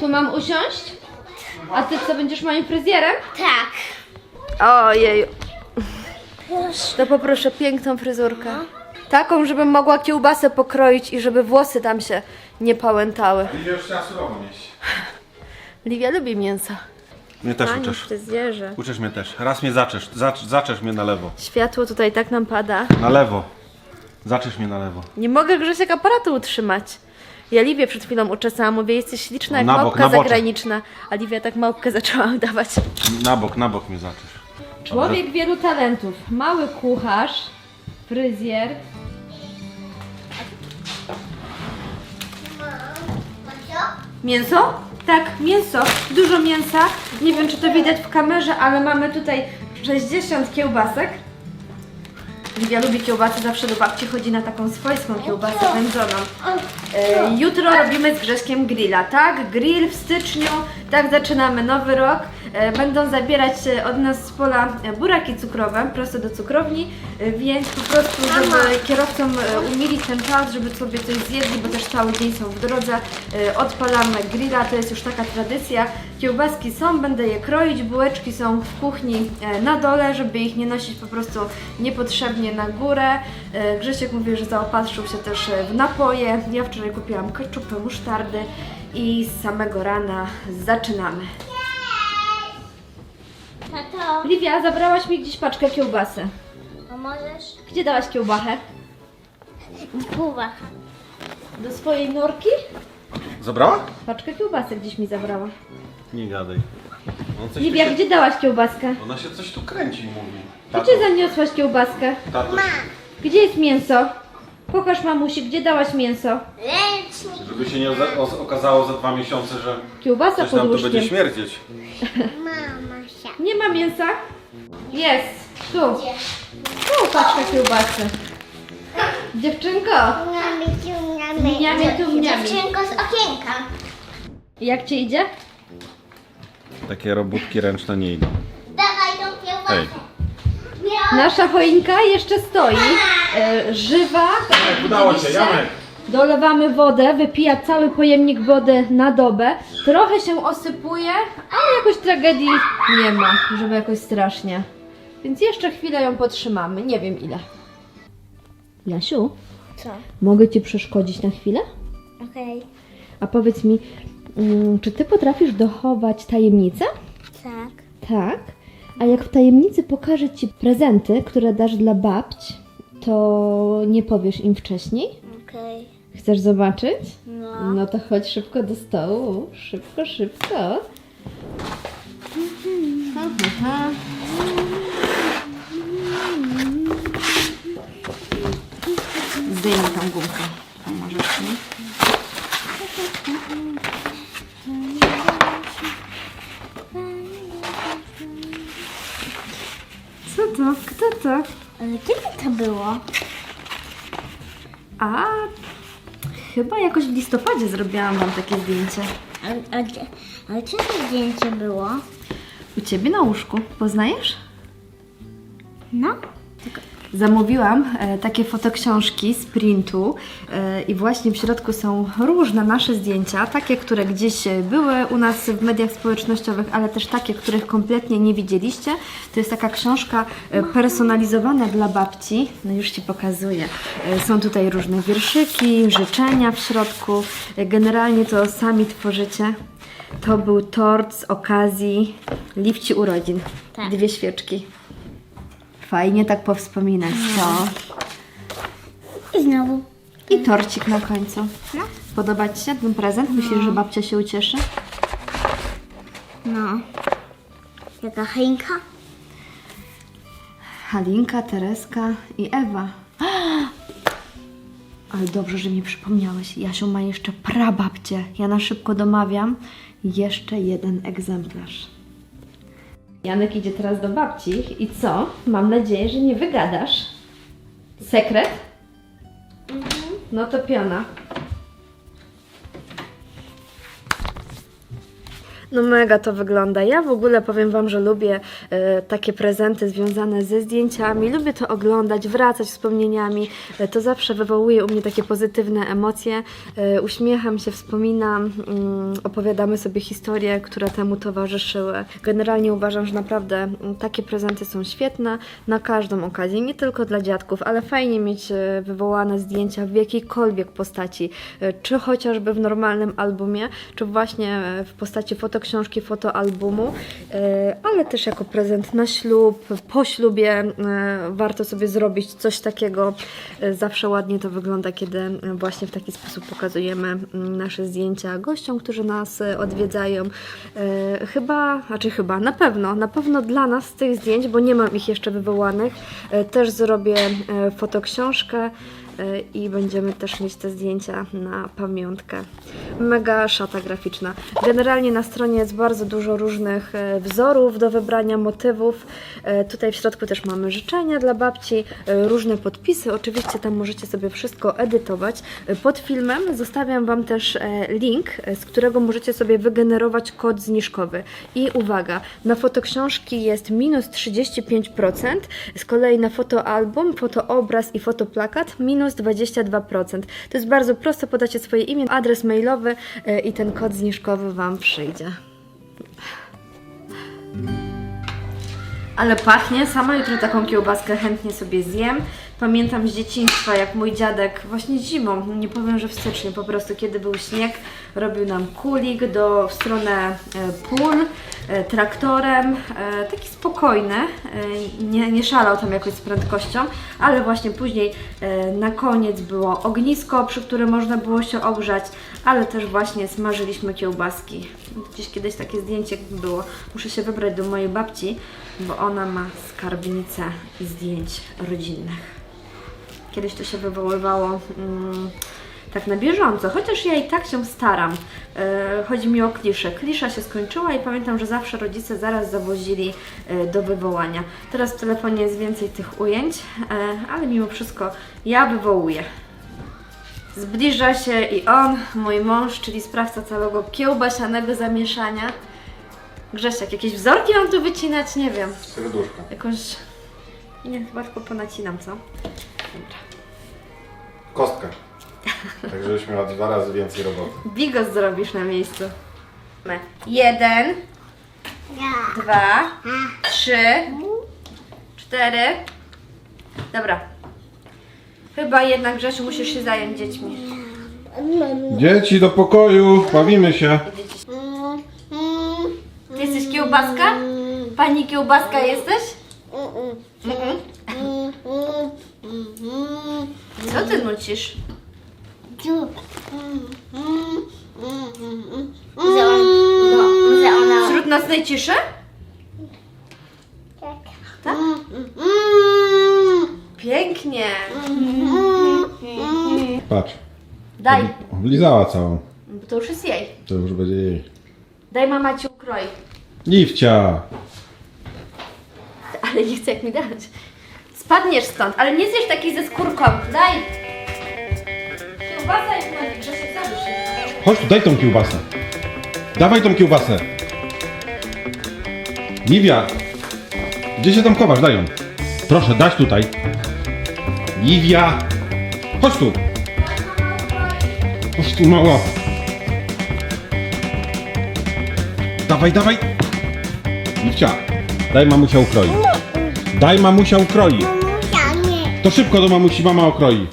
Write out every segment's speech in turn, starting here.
Tu mam usiąść? A ty co, będziesz moim fryzjerem? Tak. Ojej. To poproszę piękną fryzurkę. Taką, żebym mogła kiełbasę pokroić i żeby włosy tam się nie pałętały. Lidia już chciała surowo nieść. Liwia lubi mięso. Mnie też Panie uczesz. fryzjerze. Uczesz mnie też. Raz mnie zaczesz. Zacz, zaczesz mnie na lewo. Światło tutaj tak nam pada. Na lewo. Zaczesz mnie na lewo. Nie mogę Grzesiek aparatu utrzymać. Ja Liwię przed chwilą uczesałam, mówię, jesteś śliczna jak Na bok, małpka na boczek. zagraniczna. A Liwia tak małpkę zaczęła udawać. Na bok, na bok mnie zaczesz. Człowiek wielu talentów. Mały kucharz, fryzjer. Mięso? Tak, mięso. Dużo mięsa. Nie wiem, czy to widać w kamerze, ale mamy tutaj 60 kiełbasek. Liwia lubi kiełbasę, zawsze do babci chodzi na taką swojską kiełbasę wędzoną. E, jutro robimy z Grześkiem grilla, tak? Grill w styczniu, tak zaczynamy nowy rok. E, będą zabierać e, od nas z pola e, buraki cukrowe, prosto do cukrowni, więc po prostu, żeby kierowcom umilić ten czas, żeby sobie coś zjedli, bo też cały dzień są w drodze, odpalamy grilla, to jest już taka tradycja. Kiełbaski są, będę je kroić, bułeczki są w kuchni na dole, żeby ich nie nosić po prostu niepotrzebnie na górę. Grzesiek mówi, że zaopatrzył się też w napoje. Ja wczoraj kupiłam keczupy, musztardy i z samego rana zaczynamy. Tato, Liwia, zabrałaś mi gdzieś paczkę kiełbasy. pomożesz? Gdzie dałaś kiełbachę? Pływa. Do swojej norki? Zabrała? Paczkę kiełbasy gdzieś mi zabrała. Nie gadaj. On coś Liwia, tu się... gdzie dałaś kiełbaskę? Ona się coś tu kręci, mówi. Gdzie zaniosłaś kiełbaskę? tato, Gdzie jest mięso? Pokaż mamusi, gdzie dałaś mięso? Ręcznik. żeby się nie oza- o- okazało za dwa miesiące, że Kiełbasa coś pod nam tu będzie łóżkiem. śmierdzieć. Się. Nie ma mięsa? Jest. Tu. Tu paczka kiełbasy. Dziewczynko, Miamy tu, miamy. Miamy tu, miamy. Dziewczynko z okienka. jak ci idzie? Takie robótki ręczne nie idą. Dawaj tą kiełbasę. Nasza choinka jeszcze stoi. E, żywa. udało się, widzieliście. Janek. Dolewamy wodę, wypija cały pojemnik wody na dobę. Trochę się osypuje, ale jakoś tragedii nie ma, żeby jakoś strasznie. Więc jeszcze chwilę ją potrzymamy, nie wiem ile. Jasiu, Co? mogę Ci przeszkodzić na chwilę? Okej. A powiedz mi, mm, czy Ty potrafisz dochować tajemnicę? Tak. Tak. A jak w tajemnicy pokażę Ci prezenty, które dasz dla babć, to nie powiesz im wcześniej? Chcesz zobaczyć? No. No to chodź szybko do stołu. Szybko, szybko. Aha. Zdejmij tą gumkę. Mi? Co to? Kto to? Ale kiedy to było? A, chyba jakoś w listopadzie zrobiłam Wam takie zdjęcie. A, a, gdzie, ale gdzie to zdjęcie było? U Ciebie na łóżku. Poznajesz? No. Zamówiłam e, takie fotoksiążki z printu e, i właśnie w środku są różne nasze zdjęcia, takie, które gdzieś e, były u nas w mediach społecznościowych, ale też takie, których kompletnie nie widzieliście. To jest taka książka personalizowana dla babci. No już Ci pokazuję. Są tutaj różne wierszyki, życzenia w środku. Generalnie to sami tworzycie. To był tort z okazji Liwci urodzin. Tak. Dwie świeczki. Fajnie tak powspominać, co? I znowu. I torcik na końcu. No. Podoba Ci się ten prezent? Myślisz, że babcia się ucieszy? No. Jaka choinka? Halinka, Tereska i Ewa. Ale dobrze, że mi przypomniałeś. Jasiu ma jeszcze prababcię. Ja na szybko domawiam. Jeszcze jeden egzemplarz. Janek idzie teraz do babci i co? Mam nadzieję, że nie wygadasz. Sekret? No to piona. No mega to wygląda. Ja w ogóle powiem Wam, że lubię e, takie prezenty związane ze zdjęciami. Lubię to oglądać, wracać wspomnieniami. E, to zawsze wywołuje u mnie takie pozytywne emocje. E, uśmiecham się, wspominam, mm, opowiadamy sobie historie, które temu towarzyszyły. Generalnie uważam, że naprawdę mm, takie prezenty są świetne na każdą okazję. Nie tylko dla dziadków, ale fajnie mieć wywołane zdjęcia w jakiejkolwiek postaci. Czy chociażby w normalnym albumie, czy właśnie w postaci fotoksiążki, fotoalbumu, e, ale też jako prezent na ślub, po ślubie e, warto sobie zrobić coś takiego. E, Zawsze ładnie to wygląda, kiedy właśnie w taki sposób pokazujemy mm, nasze zdjęcia gościom, którzy nas odwiedzają. Chyba, znaczy chyba, na pewno, na pewno dla nas z tych zdjęć, bo nie mam ich jeszcze wywołanych, też zrobię fotoksiążkę i będziemy też mieć te zdjęcia na pamiątkę. Mega szata graficzna. Generalnie na stronie jest bardzo dużo różnych e, wzorów do wybrania, motywów. E, Tutaj w środku też mamy życzenia dla babci, e, różne podpisy. Oczywiście tam możecie sobie wszystko edytować. E, Pod filmem zostawiam Wam też e, link, e, z którego możecie sobie wygenerować kod zniżkowy. I uwaga, na fotoksiążki jest minus 35%, z kolei na fotoalbum, fotoobraz i fotoplakat minus 22%. To jest bardzo proste, podacie swoje imię, adres mailowy e, i ten kod zniżkowy Wam przyjdzie. Ale pachnie, sama jutro taką kiełbaskę chętnie sobie zjem. Pamiętam z dzieciństwa, jak mój dziadek właśnie zimą, nie powiem, że w styczniu, po prostu kiedy był śnieg, robił nam kulik do, w stronę e, pól e, traktorem, e, taki spokojny, nie, nie szalał tam jakoś z prędkością, ale właśnie później na koniec było ognisko, przy którym można było się ogrzać, ale też właśnie smażyliśmy kiełbaski. Gdzieś kiedyś takie zdjęcie było. Muszę się wybrać do mojej babci, bo ona ma skarbnicę zdjęć rodzinnych. Kiedyś to się wywoływało mm, tak na bieżąco, chociaż ja i tak się staram. E, chodzi mi o kliszę. Klisza się skończyła i pamiętam, że zawsze rodzice zaraz zawozili e, do wywołania. Teraz w telefonie jest więcej tych ujęć, e, ale mimo wszystko ja wywołuję. Zbliża się i on, mój mąż, czyli sprawca całego kiełbasianego zamieszania. Grzesiek, jakieś wzorki mam tu wycinać? Nie wiem. Serduszko. Jakąś... Nie, chyba tylko ponacinam, co? Dobra. Kostka. Tak żebyś miała dwa razy więcej roboty. Bigos zrobisz na miejscu. Jeden, Ja. dwa, trzy, cztery. Dobra. Chyba jednak, Grzesiu, musisz się zająć dziećmi. Dzieci do pokoju, bawimy się. Dzieci. Ty jesteś kiełbaska? Pani kiełbaska jesteś? Mhm. Co ty nucisz? Że on, no, że ona... Wśród nas najciszy? Tak? Pięknie. Patrz. Daj, Oblizała całą. bo to już jest jej. To już będzie jej. Daj mama ci ukroi. Liwcia! Ale nie chcę jak mi dać. Spadniesz stąd, ale nie zjesz takiej ze skórką. Daj. Kiełbasa jest na Grzesiek, się. Chodź tu, daj tą kiełbasę. Dawaj tą kiełbasę. Liwia! Gdzie się tam chowasz? Daj ją. Proszę, dać tutaj. Liwia! Chodź tu! Chodź tu, mała. Dawaj, dawaj! Liwcia, daj mamusia ukroi. Daj mamusia ukroi. To szybko do mamusi mama okroi.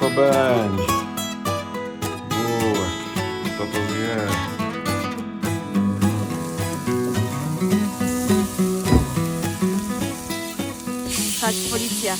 To będzie. Kto to wie? Tak, policja.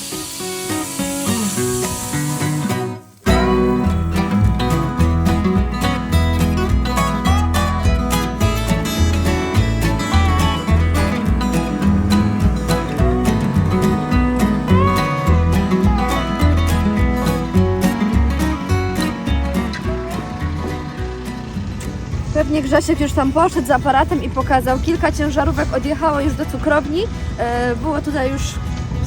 Grzesiek już tam poszedł z aparatem i pokazał. Kilka ciężarówek odjechało już do cukrowni. E, Było tutaj już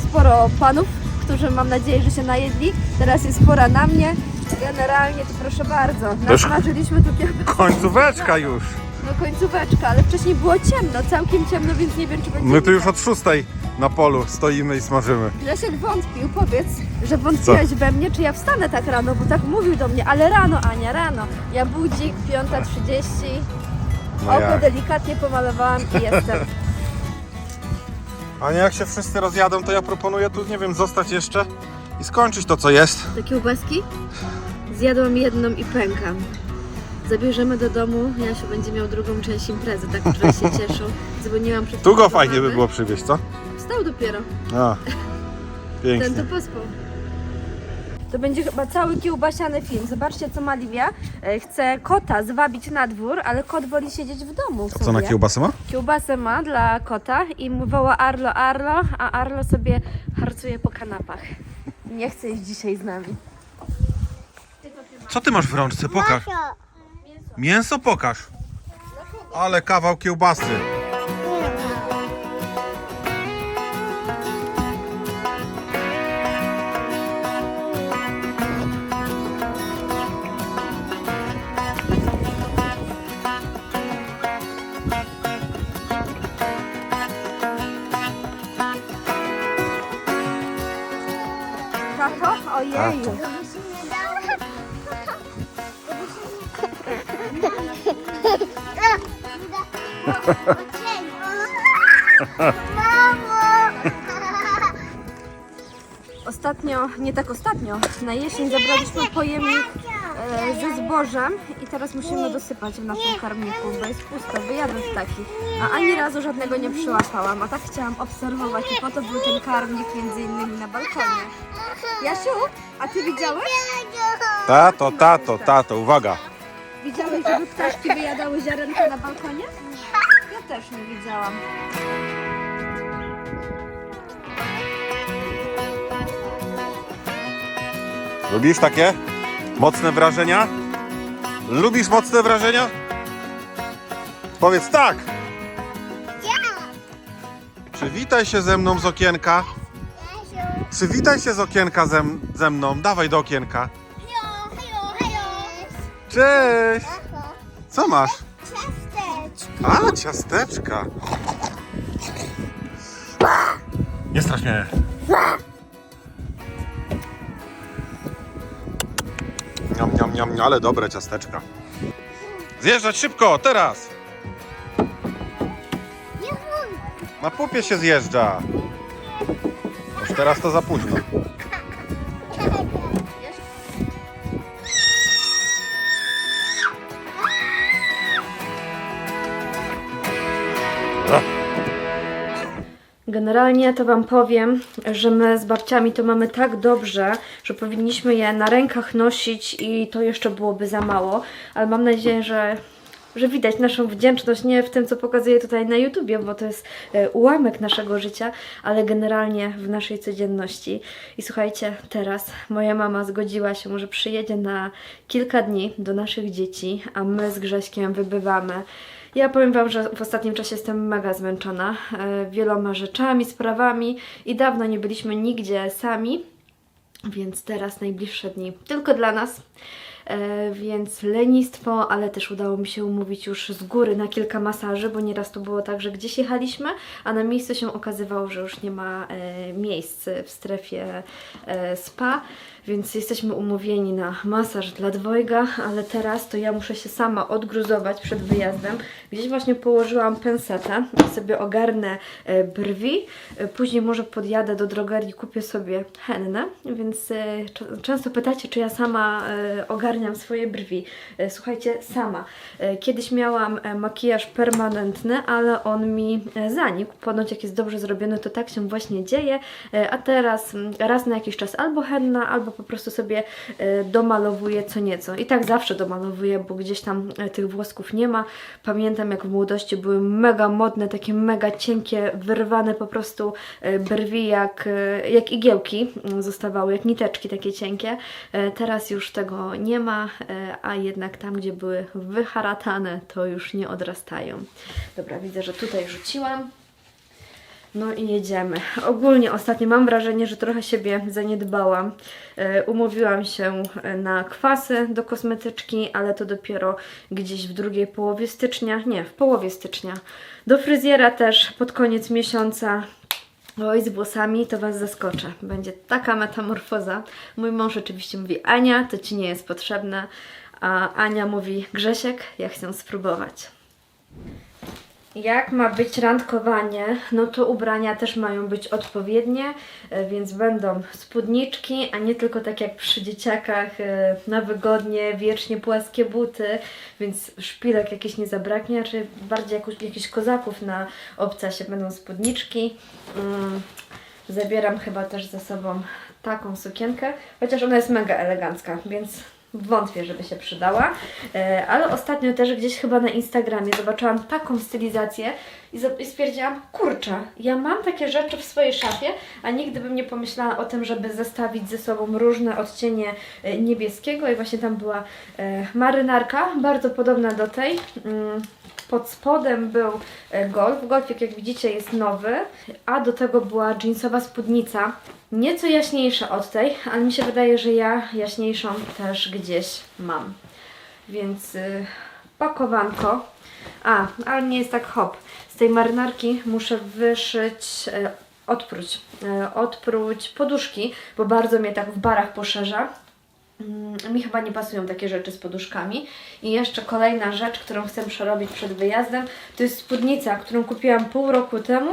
sporo panów, którzy mam nadzieję, że się najedli. Teraz jest pora na mnie. Generalnie to proszę bardzo, nasmażyliśmy tu kiełbasę. Końcóweczka już. No końcóweczka, ale wcześniej było ciemno, całkiem ciemno, więc nie wiem czy będzie My tu już od szóstej na polu stoimy i smażymy. Leszek wątpił, powiedz, że wątpiłeś we mnie, czy ja wstanę tak rano, bo tak mówił do mnie, ale rano, Ania, rano. Ja budzik, 5.30, No oko jak? delikatnie pomalowałam i jestem. A nie jak się wszyscy rozjadą, to ja proponuję tu, nie wiem, zostać jeszcze i skończyć to, co jest. Te kiełbaski? Zjadłam jedną i pękam. Zabierzemy do domu, Jasiu będzie miał drugą część imprezy, tak wczoraj się cieszył. Dzwoniłam przed Tu go do fajnie by mamy. było przywieźć, co? Wstał dopiero, A, ten pięknie. to pospał. To będzie chyba cały kiełbasiany film. Zobaczcie, co ma Livia. E, Chce kota zwabić na dwór, ale kot woli siedzieć w domu A co na sobie. kiełbasę ma? Kiełbasę ma dla kota i mu woła Arlo, Arlo, a Arlo sobie harcuje po kanapach. Nie chce iść dzisiaj z nami. Co ty masz w rączce? Pokaż. Mięso pokaż. Ale kawał kiełbasy. Ostatnio, nie tak ostatnio, na jesień zabraliśmy pojemnik e, ze zbożem i teraz musimy dosypać w naszym karmniku, bo jest pusto, wyjadły ptaki. A ani razu żadnego nie przyłapałam, a tak chciałam obserwować i po to był ten karmnik między innymi na balkonie. Jasiu, a ty widziałeś? Tato, tato, tato, uwaga. Widziałeś, żeby ptaszki wyjadały ziarenka na balkonie? Też nie widziałam. Lubisz takie mocne wrażenia? Lubisz mocne wrażenia? Powiedz tak! Przywitaj się ze mną z okienka. Przywitaj się z okienka ze, ze mną. Dawaj do okienka. Cześć! Co masz? A, ciasteczka. Nie strasz mnie. Niam, niam, niam, ale dobre ciasteczka. Zjeżdżać szybko, teraz! Na pupie się zjeżdża. Już teraz to za późno. Generalnie to Wam powiem, że my z babciami to mamy tak dobrze, że powinniśmy je na rękach nosić i to jeszcze byłoby za mało, ale mam nadzieję, że, że widać naszą wdzięczność nie w tym, co pokazuję tutaj na YouTubie, bo to jest e, ułamek naszego życia, ale generalnie w naszej codzienności. I słuchajcie, teraz moja mama zgodziła się, że przyjedzie na kilka dni do naszych dzieci, a my z Grześkiem wybywamy ja powiem Wam, że w ostatnim czasie jestem mega zmęczona e, wieloma rzeczami, sprawami i dawno nie byliśmy nigdzie sami, więc teraz najbliższe dni tylko dla nas. E, więc lenistwo, ale też udało mi się umówić już z góry na kilka masaży, bo nieraz to było tak, że gdzieś jechaliśmy, a na miejscu się okazywało, że już nie ma e, miejsc w strefie e, spa, więc jesteśmy umówieni na masaż dla dwojga, ale teraz to ja muszę się sama odgruzować przed wyjazdem. Gdzieś właśnie położyłam pensetę sobie ogarnę brwi, później może podjadę do drogerii, kupię sobie hennę, więc często pytacie, czy ja sama e, ogarniam swoje brwi. E, Słuchajcie, sama. E, Kiedyś miałam e, makijaż permanentny, ale on mi zanikł. Ponoć jak jest dobrze zrobiony, to tak się właśnie dzieje, a teraz mm, raz na jakiś czas albo henna, albo po prostu sobie domalowuję co nieco. I tak zawsze domalowuję, bo gdzieś tam tych włosków nie ma. Pamiętam jak w młodości były mega modne, takie mega cienkie, wyrwane po prostu brwi jak, jak igiełki mm, zostawały, jak niteczki takie cienkie. Teraz już tego nie ma, e, a jednak tam, gdzie były wyharatane, to już nie odrastają. Dobra, widzę, że tutaj rzuciłam. No i jedziemy. Ogólnie ostatnio mam wrażenie, że trochę siebie zaniedbałam. E, Umówiłam się e, na kwasy do kosmetyczki, ale to dopiero gdzieś w drugiej połowie stycznia. Nie, w połowie stycznia. Do fryzjera też pod koniec miesiąca. Oj, z włosami to Was zaskoczę. Będzie taka metamorfoza. Mój mąż oczywiście mówi Ania, to Ci nie jest potrzebne. A Ania mówi Grzesiek, ja chcę spróbować. Jak ma być randkowanie, no to ubrania też mają być odpowiednie, e, więc będą spódniczki, a nie tylko tak jak przy dzieciakach e, na wygodnie, wiecznie płaskie buty, więc szpilek jakiś nie zabraknie, czy bardziej jakoś, jakichś kozaków na obcasie będą spódniczki. Mm, Zabieram chyba też ze sobą taką sukienkę, chociaż ona jest mega elegancka, więc wątpię, żeby się przydała. E, Ale ostatnio też gdzieś chyba na Instagramie zobaczyłam taką stylizację i stwierdziłam, kurczę, ja mam takie rzeczy w swojej szafie, a nigdy bym nie pomyślała o tym, żeby zestawić ze sobą różne odcienie e, niebieskiego i właśnie tam była e, marynarka, bardzo podobna do tej. Mm, pod spodem był golf. Golfik, jak widzicie, jest nowy, a do tego była jeansowa spódnica. Nieco jaśniejsza od tej, ale mi się wydaje, że ja jaśniejszą też gdzieś mam. Więc y, pakowanko. A, ale nie jest tak hop. Z tej marynarki muszę wyszyć, e, odpróć, e, odpróć poduszki, bo bardzo mnie tak w barach poszerza. Mm, Mi chyba nie pasują takie rzeczy z poduszkami. I jeszcze kolejna rzecz, którą chcę przerobić przed wyjazdem, to jest spódnica, którą kupiłam pół roku temu,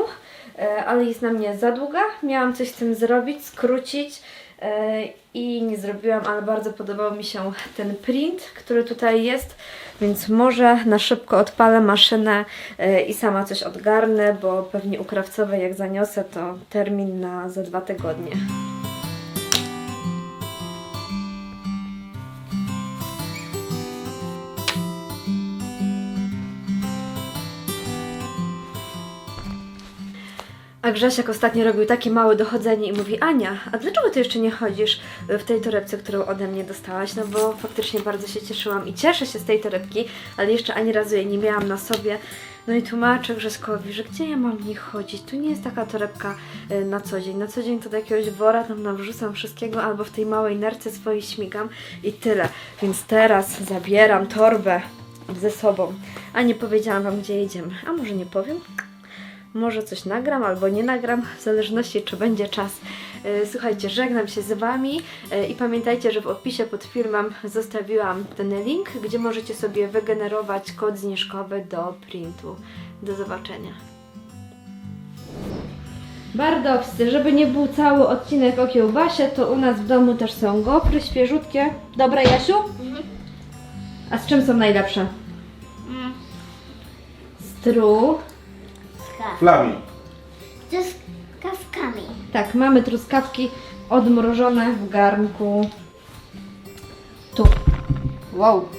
ale jest na mnie za długa. Miałam coś z tym zrobić, skrócić e, i nie zrobiłam, ale bardzo podobał mi się ten print, który tutaj jest, więc może na szybko odpalę maszynę e, i sama coś odgarnę, bo pewnie u krawcowej jak zaniosę, to termin na za dwa tygodnie. A Grzesiek ostatnio robił takie małe dochodzenie i mówi Ania, a dlaczego ty jeszcze nie chodzisz w tej torebce, którą ode mnie dostałaś? No bo faktycznie bardzo się cieszyłam i cieszę się z tej torebki, ale jeszcze ani razu jej nie miałam na sobie. No i tłumaczę Grzeskowi, że gdzie ja mam nich chodzić? Tu nie jest taka torebka y, na co dzień. Na co dzień to do jakiegoś wora tam nawrzucam wszystkiego albo w tej małej nerce swojej śmigam i tyle. Więc teraz zabieram torbę ze sobą. A nie powiedziałam Wam, gdzie jedziemy. A może nie powiem? Może coś nagram albo nie nagram, w zależności czy będzie czas. E, Słuchajcie, żegnam się z Wami e, i pamiętajcie, że w opisie pod filmem zostawiłam ten link, gdzie możecie sobie wygenerować kod zniżkowy do printu. Do zobaczenia. Bardowscy, żeby nie był cały odcinek o kiełbasie, to u nas w domu też są gofry świeżutkie. Dobra, Jasiu? A z czym są najlepsze? Mm. Z tru, Skaw. Flami. To z kawkami. Tak, mamy truskawki odmrożone w garnku. Tu. Wow.